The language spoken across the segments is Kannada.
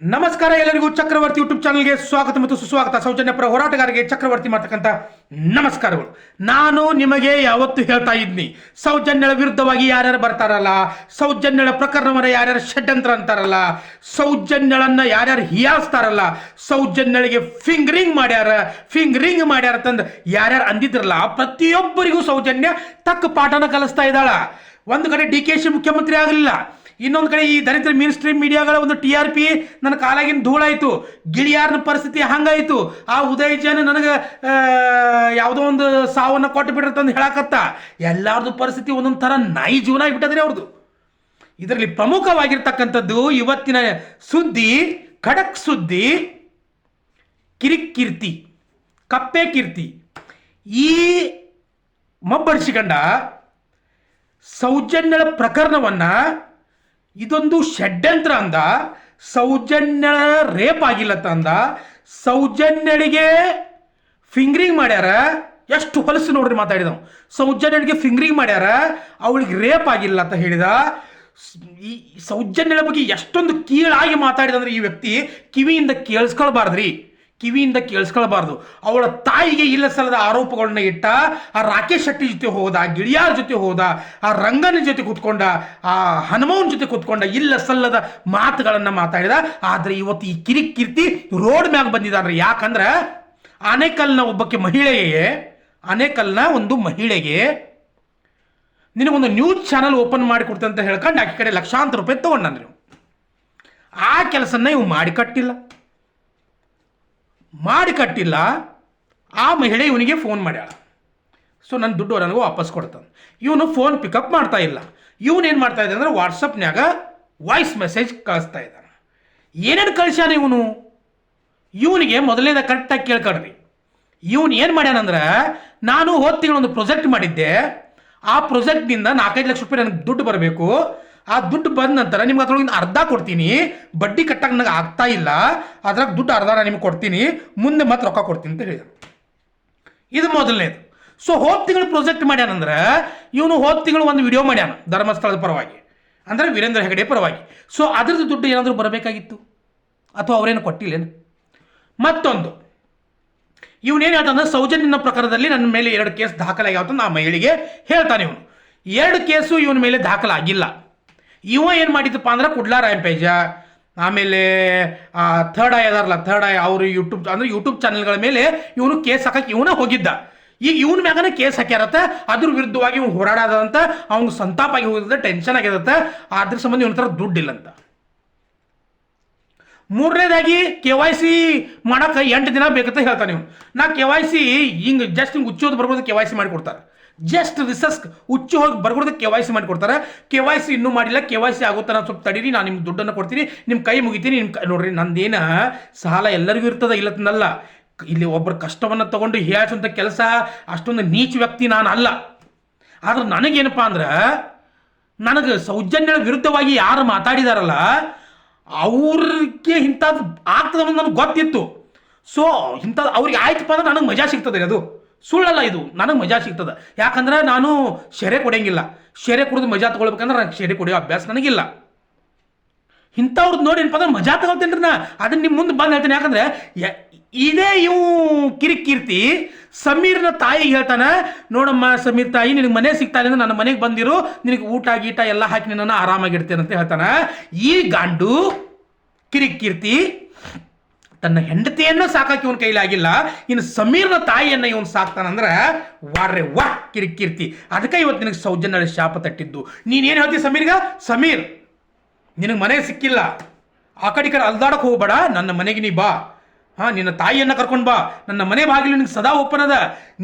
ನಮಸ್ಕಾರ ಎಲ್ಲರಿಗೂ ಚಕ್ರವರ್ತಿ ಯೂಟ್ಯೂಬ್ ಚಾನಲ್ಗೆ ಸ್ವಾಗತ ಮತ್ತು ಸುಸ್ವಾಗತ. ಸೌಜನ್ಯ ಪರ ಹೋರಾಟಗಾರರಿಗೆ ಚಕ್ರವರ್ತಿ ಮಾಡ್ತಕ್ಕಂಥ ನಮಸ್ಕಾರಗಳು. ನಾನು ನಿಮಗೆ ಯಾವತ್ತು ಹೇಳ್ತಾ ಇದ್ನಿ, ಸೌಜನ್ಯಳ ವಿರುದ್ಧವಾಗಿ ಯಾರ್ಯಾರು ಬರ್ತಾರಲ್ಲ, ಸೌಜನ್ಯಳ ಪ್ರಕರಣವನ್ನು ಯಾರ್ಯಾರು ಷಡ್ಯಂತ್ರ ಅಂತಾರಲ್ಲ, ಸೌಜನ್ಯಳನ್ನ ಯಾರ್ಯಾರು ಹಿಯಾಸ್ತಾರಲ್ಲ ಸೌಜನ್ಯಳಿಗೆ ಫಿಂಗರಿಂಗ್ ಮಾಡ್ಯಾರ ಫಿಂಗರಿಂಗ್ ಮಾಡ್ಯಾರ ತಂದು ಯಾರ್ಯಾರು ಅಂದಿದ್ರಲ್ಲ, ಪ್ರತಿಯೊಬ್ಬರಿಗೂ ಸೌಜನ್ಯ ತಕ್ಕ ಪಾಠನ ಕಲಿಸ್ತಾ ಇದ್ದಾಳ. ಒಂದು ಕಡೆ ಡಿ ಕೆ ಶಿ ಮುಖ್ಯಮಂತ್ರಿ ಆಗಲಿಲ್ಲ ಇನ್ನೊಂದು ಕಡೆ ಈ ದರಿದ್ರ ಮೇನ್ ಸ್ಟ್ರೀಮ್ ಮೀಡಿಯಾಗಳ ಒಂದು ಟಿ ಆರ್ ಪಿ ನನ್ನ ಕಾಲಾಗಿನ ಧೂಳಾಯಿತು ಗಿಳಿಯಾರನ ಪರಿಸ್ಥಿತಿ ಹಂಗಾಯಿತು. ಆ ಉದಯ ಜನ ನನಗೆ ಯಾವುದೋ ಒಂದು ಸಾವನ್ನು ಕೊಟ್ಟು ಬಿಟ್ಟಿರ್ತಂದು ಹೇಳಕತ್ತ. ಎಲ್ಲಾರ್ದು ಪರಿಸ್ಥಿತಿ ಒಂದೊಂದು ಥರ ನಾಯಿ ಜೀವನ ಆಗಿಬಿಟ್ಟದ್ರಿ ಅವ್ರದ್ದು ಇದರಲ್ಲಿ ಪ್ರಮುಖವಾಗಿರ್ತಕ್ಕಂಥದ್ದು ಇವತ್ತಿನ ಸುದ್ದಿ, ಖಡಕ್ ಸುದ್ದಿ, ಕಿರಿಕೀರ್ತಿ, ಕಪ್ಪೆ ಕೀರ್ತಿ. ಈ ಮಬ್ಬಡಿಸಿಕೊಂಡ ಸೌಜನ್ಯಳ ಪ್ರಕರಣವನ್ನ ಇದೊಂದು ಷಡ್ಯಂತ್ರ ಅಂದ. ಸೌಜನ್ಯ ರೇಪ್ ಆಗಿಲ್ಲತ್ತ ಅಂದ ಸೌಜನ್ಯಳಿಗೆ ಫಿಂಗರಿಂಗ್ ಮಾಡ್ಯಾರ. ಎಷ್ಟು ಹೊಲಸು ನೋಡ್ರಿ ಮಾತಾಡಿದವು. ಸೌಜನ್ಯಳಿಗೆ ಫಿಂಗರಿಂಗ್ ಮಾಡ್ಯಾರ. ಅವಳಿಗೆ ರೇಪ್ ಆಗಿಲ್ಲ ಅಂತ ಹೇಳಿದ. ಈ ಸೌಜನ್ಯಳ ಬಗ್ಗೆ ಎಷ್ಟೊಂದು ಕೀಳಾಗಿ ಮಾತಾಡಿದಂದ್ರೆ ಈ ವ್ಯಕ್ತಿ ಕಿವಿಯಿಂದ ಕೇಳಿಸ್ಕೊಳ್ಬಾರ್ದ್ರಿ. ಕಿವಿಯಿಂದ ಕೇಳಿಸ್ಕೊಳ್ಬಾರ್ದು. ಅವಳ ತಾಯಿಗೆ ಇಲ್ಲ ಸಲ್ಲದ ಆರೋಪಗಳನ್ನ ಇಟ್ಟ, ಆ ರಾಕೇಶ್ ಶೆಟ್ಟಿ ಜೊತೆ ಹೋದ ಗಿಳಿಯಾರ್ ಜೊತೆ ಹೋದ, ಆ ರಂಗನ ಜೊತೆ ಕೂತ್ಕೊಂಡ, ಆ ಹನುಮನ್ ಜೊತೆ ಕೂತ್ಕೊಂಡ ಇಲ್ಲ ಸಲ್ಲದ ಮಾತುಗಳನ್ನ ಮಾತಾಡಿದ. ಆದ್ರೆ ಇವತ್ತು ಈ ಕಿರಿ ಕೀರ್ತಿ ರೋಡ್ ಮ್ಯಾಗ ಬಂದಿದ್ದಾರೆ ಯಾಕಂದ್ರೆ ಆನೇಕಲ್ನ ಒಬ್ಬಕ್ಕೆ ಮಹಿಳೆಗೆ ಆನೇಕಲ್ನ ಒಂದು ಮಹಿಳೆಗೆ ನಿನಗೊಂದು ನ್ಯೂಸ್ ಚಾನಲ್ ಓಪನ್ ಮಾಡಿ ಕೊಡ್ತಂತ ಅಂತ ಹೇಳ್ಕೊಂಡು ಆಕೆ ಕಡೆ ಲಕ್ಷಾಂತರ ರೂಪಾಯಿ ತೊಗೊಂಡ್ರಿ ಆ ಕೆಲಸನ ಇವು ಮಾಡಿ ಕಟ್ಟಿಲ್ಲ. ಮಾಡಿ ಕಟ್ಟಿಲ್ಲ, ಆ ಮಹಿಳೆ ಇವನಿಗೆ ಫೋನ್ ಮಾಡ್ಯಾಳ. ಸೊ ನನ್ನ ದುಡ್ಡು ನನಗೆ ವಾಪಸ್ ಕೊಡ್ತಾನೆ. ಇವನು ಫೋನ್ ಪಿಕಪ್ ಮಾಡ್ತಾ ಇಲ್ಲ. ಇವನು ಏನು ಮಾಡ್ತಾ ಇದ್ದಾನೆ ಅಂದ್ರೆ ವಾಟ್ಸಪ್ನ್ಯಾಗ ವಾಯ್ಸ್ ಮೆಸೇಜ್ ಕಳಿಸ್ತಾ ಇದ್ದಾನೆ. ಏನೇನು ಕಳಿಸ್ಯಾನ ಇವನು? ಇವನಿಗೆ ಮೊದಲನೇದ ಕರೆಕ್ಟಾಗಿ ಕೇಳ್ಕೊಳ್ರಿ ಇವನು ಏನು ಮಾಡ್ಯಾನಂದ್ರೆ ನಾನು ಹೋದ ತಿಂಗಳೊಂದು ಪ್ರಾಜೆಕ್ಟ್ ಮಾಡಿದ್ದೆ. ಆ ಪ್ರೊಜೆಕ್ಟ್ನಿಂದ ನಾಲ್ಕೈದು ಲಕ್ಷ ರೂಪಾಯಿ ನನಗೆ ದುಡ್ಡು ಬರಬೇಕು. ಆ ದುಡ್ಡು ಬಂದ ನಂತರ ನಿಮ್ಗೆ ಅದ್ರೊಳಗಿನ ಅರ್ಧ ಕೊಡ್ತೀನಿ. ಬಡ್ಡಿ ಕಟ್ಟಕ್ಕೆ ನನಗೆ ಆಗ್ತಾ ಇಲ್ಲ. ಅದ್ರಾಗ ದುಡ್ಡು ಅರ್ಧ ನಿಮ್ಗೆ ಕೊಡ್ತೀನಿ. ಮುಂದೆ ಮತ್ತೆ ರೊಕ್ಕ ಕೊಡ್ತೀನಿ ಅಂತ ಹೇಳಿದ ಇದು ಮೊದಲನೇದು. ಸೊ ಹೋದ ತಿಂಗಳು ಪ್ರೊಜೆಕ್ಟ್ ಮಾಡ್ಯಾನಂದ್ರೆ ಇವನು ಹೋದ ತಿಂಗಳು ಒಂದು ವಿಡಿಯೋ ಮಾಡ್ಯಾನ, ಧರ್ಮಸ್ಥಳದ ಪರವಾಗಿ. ಅಂದರೆ ವೀರೇಂದ್ರ ಹೆಗಡೆ ಪರವಾಗಿ. ಸೊ ಅದ್ರದ್ದು ದುಡ್ಡು ಏನಾದರೂ ಬರಬೇಕಾಗಿತ್ತು? ಅಥವಾ ಅವರೇನು ಕೊಟ್ಟಿಲ್ಲೇನು? ಮತ್ತೊಂದು. ಇವನೇನು ಹೇಳ್ತಾನೆ, ಸೌಜನ್ಯನ ಪ್ರಕಾರದಲ್ಲಿ ನನ್ನ ಮೇಲೆ ಎರಡು ಕೇಸ್ ದಾಖಲಾಗ್ಯಾವ ಆ ಮಹಿಳೆಗೆ ಹೇಳ್ತಾನೆ ಇವನು. ಎರಡು ಕೇಸು ಇವನ ಮೇಲೆ ದಾಖಲಾಗಿಲ್ಲ. ಇವ ಏನು ಮಾಡಿದ್ದಪ್ಪ ಅಂದ್ರೆ ಕುಡ್ಲಾ ರಾಯಂಪೇಜ ಆಮೇಲೆ ಥರ್ಡ್ ಐ ಅದಾರಲ್ಲ ಥರ್ಡ್ ಐ ಅವರು ಯೂಟ್ಯೂಬ್ ಅಂದ್ರೆ ಯೂಟ್ಯೂಬ್ ಚಾನೆಲ್ಗಳ ಮೇಲೆ ಇವನು ಕೇಸ್ ಹಾಕಕ್ಕೆ ಇವನ ಹೋಗಿದ್ದ. ಈಗ ಇವನ ಮ್ಯಾಗನ ಕೇಸ್ ಹಾಕ್ಯಾರತ್ತ, ಅದ್ರ ವಿರುದ್ಧವಾಗಿ ಇವ್ನು ಹೋರಾಡದಂತ, ಅವ್ನು ಸಂತಾಪ ಆಗಿ ಹೋಗಿದ ಟೆನ್ಷನ್ ಆಗಿರತ್ತ ಅದ್ರ ಸಂಬಂಧ ಇವನ ಹತ್ರ ದುಡ್ಡಿಲ್ಲಂತ ಮೂರನೇದಾಗಿ, ಕೆ ವೈ ಸಿ ಮಾಡಕ್ಕೆ ಎಂಟು ದಿನ ಬೇಕಂತ ಹೇಳ್ತಾನೆ ನೀವು ನಾ ಕೆ ವೈ ಸಿ ಹಿಂಗೆ ಜಸ್ಟ್ ಹಿಂಗೆ ಉಚ್ಚೋದು ಬರ್ಬೋದು, ಕೆ ವೈ ಸಿ ಮಾಡಿಕೊಡ್ತಾರೆ ಜಸ್ಟ್ ರಿಸಸ್ಕ್ ಹುಚ್ಚು ಹೋಗಿ ಬರ್ಕೊಡೋದು ಕೆ ವೈ ಸಿ ಮಾಡಿಕೊಡ್ತಾರೆ. ಕೆ ವೈ ಸಿ ಇನ್ನೂ ಮಾಡಿಲ್ಲ. ಕೆ ವೈ ಸಿ ಆಗುತ್ತಾ ನಾನು ಸ್ವಲ್ಪ ತಡೀರಿ. ನಾನು ನಿಮ್ಗೆ ದುಡ್ಡನ್ನು ಕೊಡ್ತೀನಿ. ನಿಮ್ಮ ಕೈ ಮುಗಿತೀನಿ. ನಿಮ್ಮ ನೋಡ್ರಿ, ನಂದೇನ ಸಾಲ ಎಲ್ಲರಿಗೂ ಇರ್ತದೆ ಇಲ್ಲತ್ತನಲ್ಲ ಇಲ್ಲಿ ಒಬ್ಬರ ಕಷ್ಟವನ್ನು ತಗೊಂಡು ಹೇಳೋಂಥ ಕೆಲಸ ಅಷ್ಟೊಂದು ನೀಚ ವ್ಯಕ್ತಿ ನಾನು ಅಲ್ಲ. ಆದ್ರೆ ನನಗೇನಪ್ಪ ಅಂದ್ರೆ, ನನಗೆ ಸೌಜನ್ಯಗಳ ವಿರುದ್ಧವಾಗಿ ಯಾರು ಮಾತಾಡಿದಾರಲ್ಲ, ಅವ್ರಿಗೆ ಇಂಥದ್ದು ಆಗ್ತದೆ ಅನ್ನೋದು ನನಗೆ ಗೊತ್ತಿತ್ತು. ಸೊ ಇಂಥದ್ದು ಅವ್ರಿಗೆ ಆಯ್ತಪ್ಪ ಅಂದ್ರೆ ನನಗೆ ಮಜಾ ಸಿಗ್ತದೆ ಅದು. ಸುಳ್ಳಲ್ಲ ಇದು. ನನಗೆ ಮಜಾ ಸಿಗ್ತದೆ. ಯಾಕಂದ್ರೆ ನಾನು ಶೆರೆ ಕೊಡೋಂಗಿಲ್ಲ ಶೆರೆ ಕುಡಿದು ಮಜಾ ತಗೊಳ್ಬೇಕಂದ್ರೆ ನನಗೆ ಶೆರೆ ಕುಡಿಯೋ ಅಭ್ಯಾಸ ನನಗಿಲ್ಲ. ಇಂಥವ್ರದ್ದು ನೋಡಿ ಏನಪ್ಪ ಮಜಾ ತಗೊಳ್ತೇನೆ ನಾ. ಅದನ್ನ ನಿಮ್ಮ ಮುಂದೆ ಬಂದು ಹೇಳ್ತೇನೆ. ಯಾಕಂದ್ರೆ ಇದೇ ಇವು ಕಿರಿಕೀರ್ತಿ ಸಮೀರ್ನ ತಾಯಿ ಹೇಳ್ತಾನೆ, ನೋಡಮ್ಮ ಸಮೀರ್ ತಾಯಿ, ನಿನಗೆ ಮನೆ ಸಿಗ್ತಾ ಇಲ್ಲ ನನ್ನ ಮನೆಗೆ ಬಂದಿರು. ನಿನಗೆ ಊಟ ಗೀಟ ಎಲ್ಲ ಹಾಕಿ ನಿನ್ನನ್ನು ಆರಾಮಾಗಿಡ್ತೇನೆ ಅಂತ ಹೇಳ್ತಾನೆ. ಈ ಗಾಂಡು ಕಿರಿಕೀರ್ತಿ ತನ್ನ ಹೆಂಡತಿಯನ್ನು ಸಾಕಕ್ಕೆ ಇವನ ಕೈಲಾಗಿಲ್ಲ ಇನ್ನು ಸಮೀರ್ನ ತಾಯಿಯನ್ನ ಇವನು ಸಾಕ್ತಾನಂದ್ರೆ ವಾರ್ರೆ ವಾ ಕಿರಿಕಿರ್ತಿ. ಅದಕ್ಕೆ ಇವತ್ತು ನಿನಗೆ ಸೌಜನ್ಯ ಶಾಪ ತಟ್ಟಿದ್ದು. ನೀನೇನು ಹೇಳ್ತಿ ಸಮೀರ್ಗ? ಸಮೀರ್, ನಿನಗೆ ಮನೆ ಸಿಕ್ಕಿಲ್ಲ. ಆ ಕಡೆ ಕಡೆ ಅಲ್ದಾಡಕ್ಕೆ ಹೋಗ್ಬೇಡ. ನನ್ನ ಮನೆಗೆ ನೀ ಬಾ. ಹಾಂ, ನಿನ್ನ ತಾಯಿಯನ್ನು ಕರ್ಕೊಂಡು ಬಾ. ನನ್ನ ಮನೆ ಬಾಗಿಲು ನಿನಗೆ ಸದಾ ಓಪನ್ ಅದ.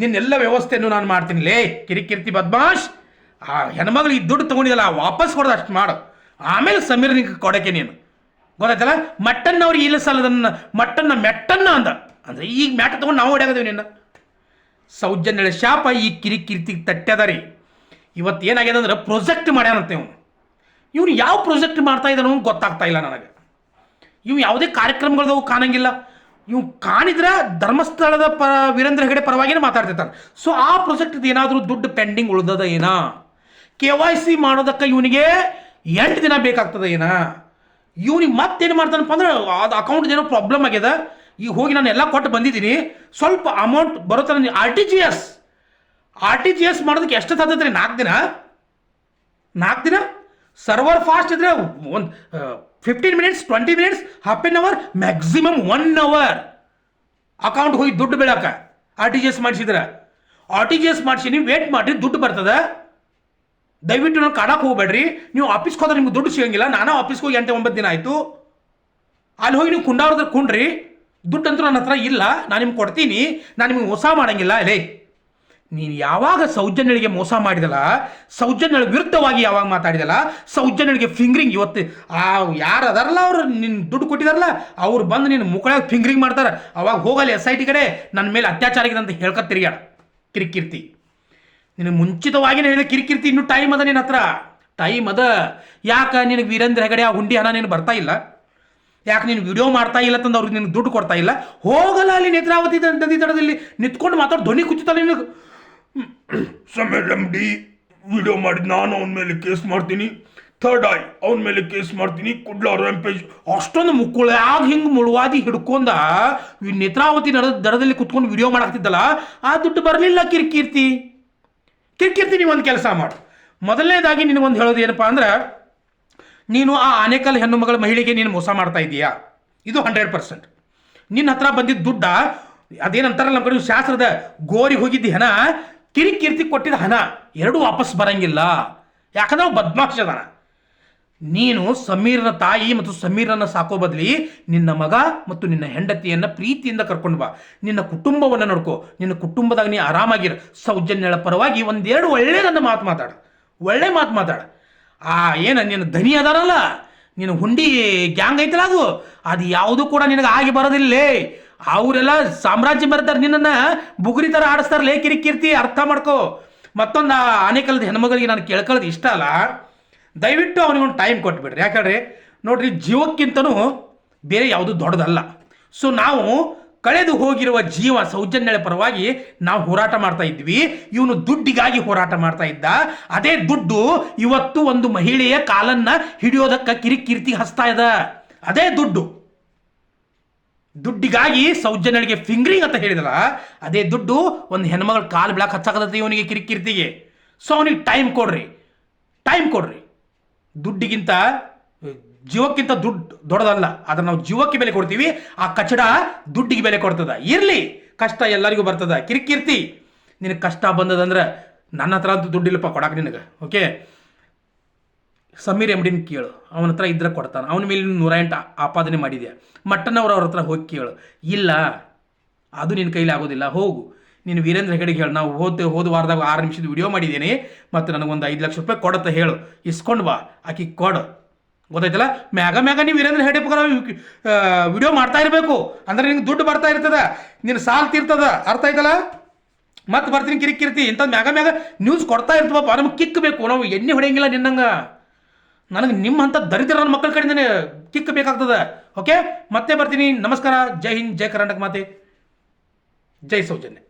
ನಿನ್ನೆಲ್ಲ ವ್ಯವಸ್ಥೆಯನ್ನು ನಾನು ಮಾಡ್ತೀನಿ. ಲೇ, ಕಿರಿಕಿರ್ತಿ ಬದ್ಮಾಶ್. ಆ ಹೆಣ್ಮಗಳು ಈ ದುಡ್ಡು ತಗೊಂಡಿದ್ದಲ್ಲ ವಾಪಸ್ ಕೊಡೋದು ಅಷ್ಟು ಮಾಡು. ಆಮೇಲೆ ಸಮೀರ್ ನಿಂಗೆ ಕೊಡಕ್ಕೆ ನೀನು. ಗೊತ್ತಾಯ್ತಲ್ಲ? ಮಟ್ಟನ್ನ ಅವ್ರಿಗೆ ಇಲ್ಲ ಸಲ್ಲದನ್ನ ಮಟ್ಟನ್ನ ಮೆಟ್ಟನ್ನ ಅಂದ. ಅಂದ್ರೆ ಈಗ ಮ್ಯಾಟ ತಗೊಂಡು ನಾವು ಹೊಡ್ಯಾಗದೇವಿ ನಿನ್ನ. ಸೌಜನ್ಯಳ ಶಾಪ ಈ ಕಿರಿಕಿರ್ತಿಗೆ ತಟ್ಟ್ಯದ ರೀ ಇವತ್ತು ಏನಾಗ್ಯದ ಅಂದ್ರೆ ಪ್ರೊಜೆಕ್ಟ್ ಮಾಡ್ಯಾನಂತೆ ಇವನು. ಇವನು ಯಾವ ಪ್ರೊಜೆಕ್ಟ್ ಮಾಡ್ತಾ ಇದ್ದಾನೋ ಗೊತ್ತಾಗ್ತಾ ಇಲ್ಲ ನನಗೆ. ಇವು ಯಾವುದೇ ಕಾರ್ಯಕ್ರಮಗಳದವು ಕಾಣಂಗಿಲ್ಲ. ಇವು ಕಾಣಿದ್ರೆ ಧರ್ಮಸ್ಥಳದ ಪ, ವೀರೇಂದ್ರ ಹೆಗಡೆ ಪರವಾಗಿನೇ ಮಾತಾಡ್ತಿರ್ತಾನೆ. ಸೊ ಆ ಪ್ರಾಜೆಕ್ಟ್ ಏನಾದರೂ ದುಡ್ಡು ಪೆಂಡಿಂಗ್ ಉಳ್ದದ ಏನಾ? ಕೆ ವೈ ಸಿ ಮಾಡೋದಕ್ಕೆ ಇವನಿಗೆ ಎಂಟು ದಿನ ಬೇಕಾಗ್ತದ ಏನ? ಇವ್ನಿಗೆ ಮತ್ತೇನು ಮಾಡ್ತಾನಪ್ಪ ಅಂದ್ರೆ ಅದು ಅಕೌಂಟ್ ಏನೋ ಪ್ರಾಬ್ಲಮ್ ಆಗ್ಯದ ಈಗ ಹೋಗಿ ನಾನು ಎಲ್ಲ ಕೊಟ್ಟು ಬಂದಿದ್ದೀನಿ. ಸ್ವಲ್ಪ ಅಮೌಂಟ್ ಬರುತ್ತೆ R T G S R T G S ಮಾಡೋದಕ್ಕೆ ಎಷ್ಟು ತರ್ತೈತೆ ನಾಲ್ಕು ದಿನ? ನಾಲ್ಕು ದಿನ? ಸರ್ವರ್ ಫಾಸ್ಟ್ ಇದ್ರೆ ಒಂದು fifteen minutes twenty minutes half an hour maximum one hour account ಹೋಗಿ ದುಡ್ಡು ಬೀಳಕ್ಕೆ ಆರ್ ಟಿ ಜಿ ಎಸ್ ಮಾಡಿಸಿದ್ರೆ. ಆರ್ ಟಿ ಜಿ ಎಸ್ ಮಾಡಿಸಿ, ನೀವು ವೇಟ್ ಮಾಡಿರಿ, ದುಡ್ಡು ಬರ್ತದೆ. ದಯವಿಟ್ಟು ನಾನು ಕಾಡಕ್ಕೆ ಹೋಗ್ಬೇಡ್ರಿ. ನೀವು ಆಫೀಸ್ಗೆ ಹೋದ್ರೆ ನಿಮ್ಗೆ ದುಡ್ಡು ಸಿಗಂಗಿಲ್ಲ. ನಾನು ಆಫೀಸ್ಗೆ ಹೋಗಿ ಎಂಟು ಒಂಬತ್ತು ದಿನ ಆಯಿತು. ಅಲ್ಲಿ ಹೋಗಿ ನೀವು ಕುಂಡಾವ್ರದ್ರ ಕುಂಡ್ರಿ. ದುಡ್ಡು ಅಂತೂ ನನ್ನ ಹತ್ರ ಇಲ್ಲ. ನಾನು ನಿಮ್ಗೆ ಕೊಡ್ತೀನಿ. ನಾನು ನಿಮ್ಗೆ ಮೋಸ ಮಾಡೋಂಗಿಲ್ಲ. ಲೇ, ನೀನು ಯಾವಾಗ ಸೌಜನ್ಯಳಿಗೆ ಮೋಸ ಮಾಡಿದಲ್ಲ? ಸೌಜನ್ಯಳ ವಿರುದ್ಧವಾಗಿ ಯಾವಾಗ ಮಾತಾಡಿದಲ್ಲ? ಸೌಜನ್ಯಳಿಗೆ ಫಿಂಗ್ರಿಂಗ್ ಇವತ್ತು. ಆ, ಯಾರು ಅದಾರಲ್ಲ ಅವ್ರು? ನಿನ್ನ ದುಡ್ಡು ಕೊಟ್ಟಿದಾರಲ್ಲ? ಅವ್ರು ಬಂದು ನಿನ್ನ ಮುಕ್ಕಳಾಗ ಫಿಂಗ್ರಿಂಗ್ ಮಾಡ್ತಾರೆ. ಅವಾಗ ಹೋಗಲ್ಲ ಎಸ್ ಐ ಟಿ ಕಡೆ. ನನ್ನ ಮೇಲೆ ಅತ್ಯಾಚಾರ ಆಗಿದೆ ಅಂತ ಹೇಳ್ಕೊತಿರಿಯಾಳ ಕಿರಿಕಿರ್ತಿ. ನಿನಗೆ ಮುಂಚಿತವಾಗಿ ಹೇಳಿದ ಕಿರಿಕಿರ್ತಿ ಇನ್ನು ಟೈಮ್ ಅದ ನಿನ್ನ ಹತ್ರ. ಟೈಮ್ ಅದ. ಯಾಕೆ ನಿನಗೆ ವೀರೇಂದ್ರ ಹೆಗಡೆ ಆ ಹುಂಡಿ ಹಣ ನೀನು ಬರ್ತಾ ಇಲ್ಲ? ಯಾಕೆ ನೀನು ವಿಡಿಯೋ ಮಾಡ್ತಾ ಇಲ್ಲ ತಂದು ಅವ್ರಿಗೆ ನಿನಗೆ ದುಡ್ಡು ಕೊಡ್ತಾ ಇಲ್ಲ? ಹೋಗಲ್ಲ ಅಲ್ಲಿ ನೇತ್ರಾವತಿ ನದಿ ದಡದಲ್ಲಿ ನಿಂತ್ಕೊಂಡು ಮಾತಾಡಿ ಧ್ವನಿ ಕುಚ್ಚುತ್ತಲ್ಲ ನಿನಗೆ. ಡಿ ವಿಡಿಯೋ ಮಾಡಿ ನಾನು ಅವನ ಮೇಲೆ ಕೇಸ್ ಮಾಡ್ತೀನಿ. ಥರ್ಡ್ ಐ ಅವನ ಮೇಲೆ ಕೇಸ್ ಮಾಡ್ತೀನಿ. ಕುಡ್ಲ ರ್ಯಾಂಪೇಜ್ ಅಷ್ಟೊಂದು ಮುಕ್ಕುಳ್ಯಾಗ ಹಿಂಗೆ ಮುಳುವಾದಿ ಹಿಡ್ಕೊಂಡ ನೇತ್ರಾವತಿ ನಡ ದಡದಲ್ಲಿ ಕುತ್ಕೊಂಡು ವಿಡಿಯೋ ಮಾಡಾಕ್ತಿದ್ದಲ್ಲ? ಆ ದುಡ್ಡು ಬರಲಿಲ್ಲ ಕಿರಿಕೀರ್ತಿ. ಕಿರಿಕೀರ್ತಿ ನೀವು ಒಂದು ಕೆಲಸ ಮಾಡು. ಮೊದಲನೇದಾಗಿ ನಿನಗೊಂದು ಹೇಳೋದು ಏನಪ್ಪಾ ಅಂದ್ರೆ, ನೀನು ಆ ಆನೇಕಲ್ ಹೆಣ್ಣು ಮಗಳ ಮಹಿಳೆಗೆ ನೀನು ಮೋಸ ಮಾಡ್ತಾ ಇದೀಯಾ ಇದು ಹಂಡ್ರೆಡ್ ಪರ್ಸೆಂಟ್ ನಿನ್ನ ಹತ್ರ ಬಂದಿದ್ದ ದುಡ್ಡ, ಅದೇನಂತಾರಲ್ಲ ನಮ್ಮ ಕಡೆ ಶಾಸ್ತ್ರದ ಗೋರಿ ಹೋಗಿದ್ದ ಹಣ, ಕಿರಿಕಿರ್ತಿ ಕೊಟ್ಟಿದ್ದ ಹಣ, ಎರಡೂ ವಾಪಸ್ ಬರಂಗಿಲ್ಲ. ಯಾಕಂದ್ರೆ ಅವ ನೀನು ಸಮೀರ್ನ ತಾಯಿ ಮತ್ತು ಸಮೀರನ ಸಾಕೋ ಬದಲಿ ನಿನ್ನ ಮಗ ಮತ್ತು ನಿನ್ನ ಹೆಂಡತಿಯನ್ನ ಪ್ರೀತಿಯಿಂದ ಕರ್ಕೊಂಡು ಬಾ. ನಿನ್ನ ಕುಟುಂಬವನ್ನು ನೋಡ್ಕೋ. ನಿನ್ನ ಕುಟುಂಬದಾಗ ನೀ ಆರಾಮಾಗಿರ. ಸೌಜನ್ಯಳ ಪರವಾಗಿ ಒಂದೆರಡು ಒಳ್ಳೇದನ್ನ ಮಾತು ಮಾತಾಡ. ಒಳ್ಳೆ ಮಾತು ಮಾತಾಡ. ಆ, ಏನ ನಿನ್ನ ಧನಿ ಅದಾರಲ್ಲ? ನಿನ್ನ ಹುಂಡಿ ಗ್ಯಾಂಗ್ ಐತಲ್ಲ ಅದು? ಅದು ಯಾವುದು ಕೂಡ ನಿನಗೆ ಆಗಿ ಬರೋದಿಲ್ಲೇ. ಅವರೆಲ್ಲ ಸಾಮ್ರಾಜ್ಯ ಮರೆತಾರೆ ನಿನ್ನನ್ನು. ಬುಗುರಿ ಥರ ಆಡಿಸ್ತಾರಲ್ಲೇ ಕಿರಿಕಿರ್ತಿ, ಅರ್ಥ ಮಾಡ್ಕೋ. ಮತ್ತೊಂದು ಆ ಆನೆಕಲ್ದ ಹೆಣ್ಮಗಳಿಗೆ ನಾನು ಕೇಳ್ಕೊಳ್ಳೋದು ಇಷ್ಟ ಅಲ್ಲ. ದಯವಿಟ್ಟು ಅವನಿಗೊಂದು ಟೈಮ್ ಕೊಟ್ಬಿಡ್ರಿ. ಯಾಕಂದ್ರೆ ನೋಡ್ರಿ, ಜೀವಕ್ಕಿಂತನೂ ಬೇರೆ ಯಾವುದು ದೊಡ್ಡದಲ್ಲ. ಸೊ ನಾವು ಕಳೆದು ಹೋಗಿರುವ ಜೀವ ಸೌಜನ್ಯಳ ಪರವಾಗಿ ನಾವು ಹೋರಾಟ ಮಾಡ್ತಾ ಇದ್ವಿ. ಇವನು ದುಡ್ಡಿಗಾಗಿ ಹೋರಾಟ ಮಾಡ್ತಾ ಇದ್ದ. ಅದೇ ದುಡ್ಡು ಇವತ್ತು ಒಂದು ಮಹಿಳೆಯ ಕಾಲನ್ನ ಹಿಡಿಯೋದಕ್ಕೆ ಕಿರಿಕಿರ್ತಿ ಹಸ್ತಾ ಇದ. ಅದೇ ದುಡ್ಡು. ದುಡ್ಡಿಗಾಗಿ ಸೌಜನ್ಯಳಿಗೆ ಫಿಂಗ್ರಿಂಗ್ ಅಂತ ಹೇಳಿದಲ್ಲ, ಅದೇ ದುಡ್ಡು ಒಂದು ಹೆಣ್ಮಗಳ ಕಾಲು ಬಿಳಾಕ್ ಹಚ್ಚಾಕದತ್ತೆ ಇವನಿಗೆ ಕಿರಿಕಿರ್ತಿಗೆ. ಸೊ ಅವನಿಗೆ ಟೈಮ್ ಕೊಡ್ರಿ. ಟೈಮ್ ಕೊಡ್ರಿ. ದುಡ್ಡಿಗಿಂತ, ಜೀವಕ್ಕಿಂತ ದುಡ್ಡು ದೊಡ್ಡದಲ್ಲ. ಅದನ್ನು ನಾವು ಜೀವಕ್ಕೆ ಬೆಲೆ ಕೊಡ್ತೀವಿ, ಆ ಕಚಡ ದುಡ್ಡಿಗೆ ಬೆಲೆ ಕೊಡ್ತದ. ಇರಲಿ, ಕಷ್ಟ ಎಲ್ಲರಿಗೂ ಬರ್ತದ. ಕಿರಿಕಿರ್ತಿ, ನಿನಗೆ ಕಷ್ಟ ಬಂದದಂದ್ರೆ ನನ್ನ ಹತ್ರ ಅಂತೂ ದುಡ್ಡಿಲ್ಲಪ್ಪ ಕೊಡಕ್ಕೆ ನಿನಗೆ, ಓಕೆ? ಸಮೀರ್ ಎಮ್ಡಿನ ಕೇಳು. ಅವನ ಹತ್ರ ಇದ್ರೆ ಕೊಡ್ತಾನೆ. ಅವನ ಮೇಲೆ ನೂರ ಎಂಟು ಆಪಾದನೆ ಮಾಡಿದೆ ಮಟ್ಟನವ್ರು ಅವ್ರ ಹತ್ರ ಹೋಗಿ ಕೇಳು. ಇಲ್ಲ, ಅದು ನಿನ್ನ ಕೈಲಿ ಆಗೋದಿಲ್ಲ. ಹೋಗು. ನೀನು ವೀರೇಂದ್ರ ಹೆಗಡೆಗೆ ಹೇಳು. ನಾವು ಹೋದ ಹೋದ ವಾರದಾಗ ಆರು ನಿಮಿಷದ ವಿಡಿಯೋ ಮಾಡಿದ್ದೀನಿ. ಮತ್ತು ನನಗೊಂದು ಐದು ಲಕ್ಷ ರೂಪಾಯಿ ಕೊಡತ್ತ ಹೇಳು. ಇಸ್ಕೊಂಡು ಬಾ. ಆಕಿ ಕೊಡು. ಗೊತ್ತಾಯ್ತಲ್ಲ? ಮ್ಯಾಗ ಮ್ಯಾಗ ನೀವು ವೀರೇಂದ್ರ ಹೆಗಡೆ ಪಕ್ಕ ವಿಡಿಯೋ ಮಾಡ್ತಾ ಇರಬೇಕು. ಅಂದ್ರೆ ನಿಂಗೆ ದುಡ್ಡು ಬರ್ತಾ ಇರ್ತದ. ನಿನ್ನ ಸಾಲ ತೀರ್ತದ. ಅರ್ಥ ಆಯ್ತಲ್ಲ? ಮತ್ತೆ ಬರ್ತೀನಿ ಕಿರಿಕಿರ್ತಿ ಇಂಥ ಮ್ಯಾಗ ಮ್ಯಾಗ ನ್ಯೂಸ್ ಕೊಡ್ತಾ ಇರ್ತವಪ್ಪ ನಮ್ಗೆ ಕಿಕ್ ಬೇಕು ನಾವು ಎಣ್ಣೆ ಹೊಡೆಯಂಗಿಲ್ಲ ನಿನ್ನಂಗ. ನನಗೆ ನಿಮ್ಮ ಅಂತ ದರಿದ್ರ ನನ್ನ ಮಕ್ಕಳ ಕಡೆಯಿಂದನೇ ಕಿಕ್ ಬೇಕಾಗ್ತದೆ. ಓಕೆ ಮತ್ತೆ ಬರ್ತೀನಿ. ನಮಸ್ಕಾರ. ಜೈ ಹಿಂದ್. ಜೈ ಕರ್ನಾಟಕ ಮಾತೆ. ಜೈ ಸೌಜನ್ಯ.